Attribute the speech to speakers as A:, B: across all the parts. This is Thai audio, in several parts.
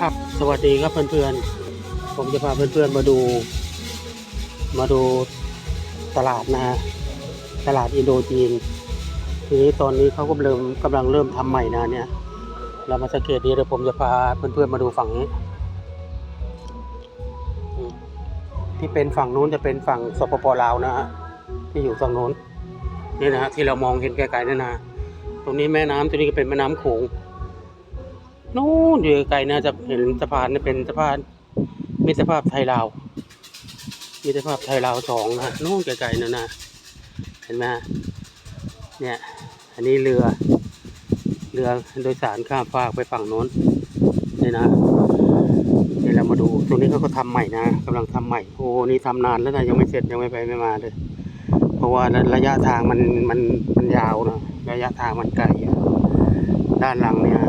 A: ครับสวัสดีครับเพื่อนๆ ผมจะพาเพื่อนๆมาดู มาดูตลาดนะฮะตลาดอินโดจีน ทีนี้ตอนนี้เขาก็เริ่มกำลังเริ่มทำใหม่นะเนี่ย เรามาสังเกตดีเดี๋ยวผมจะพาเพื่อนๆมาดูฝั่งนี้ที่เป็นฝั่งนู้นจะเป็นฝั่งสปปลาวนะฮะที่อยู่ฝั่งนู้นนี่นะฮะที่เรามองเห็นไกลๆนั่นนะตรงนี้แม่น้ำตรงนี้ก็เป็นแม่น้ำโขง นู่นอยู่ไกลๆนะจะเห็นสะพานนี่เป็นสะพานมิตรภาพไทยลาวมิตรภาพไทยลาวสองนะนู่นไกลๆนั่นนะเห็นไหมเนี่ยอันนี้เรือ เรือโดยสารข้ามฟากไปฝั่งโน้นนี่นะเดี๋ยวเรามาดูตรงนี้เขาก็ทำใหม่นะกำลังทำใหม่โอ้นี่ทำนานแล้วนะยังไม่เสร็จยังไม่ไปไม่มาเลย เพราะว่าระยะทางมันมันมันยาวนะระยะทางมันไกลด้านหลังเนี่ย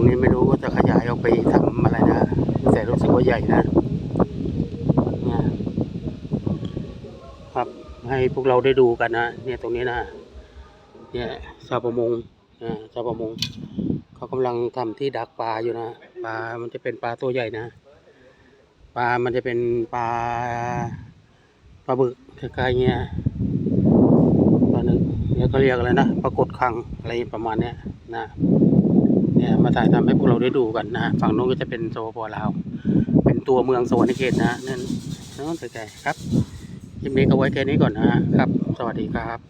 A: รงนี้ไม่รู้ว่าจะขยายออกไปทำอะไรนะ แต่รู้สึกว่าใหญ่นะนี่ยครับให้พวกเราได้ดูกันนะ เนี่ยตรงนี้นะเนี่ยชาวประมงอ่ชาวประมงเขากำลังทำที่ดักปลาอยู่นะปลามันจะเป็นปลาตัวใหญ่นะปลา มันจะเป็นปลาปลาบึกคล้ายๆเงี้ยปลาหนึ่งเนี่ยก็เรียกอะไรนะปลากดคังอะไรประมาณเนี้ยนะ เนี่ยมาถ่ายทำให้พวกเราได้ดูกันนะฮะฝั่งโน้นก็จะเป็นโซปลาว เป็นตัวเมืองโซนิเขตนะนั่นนั่นไกลๆครับคลิปนี้ก็ไว้แค่นี้ก่อนนะครับ สวัสดีครับ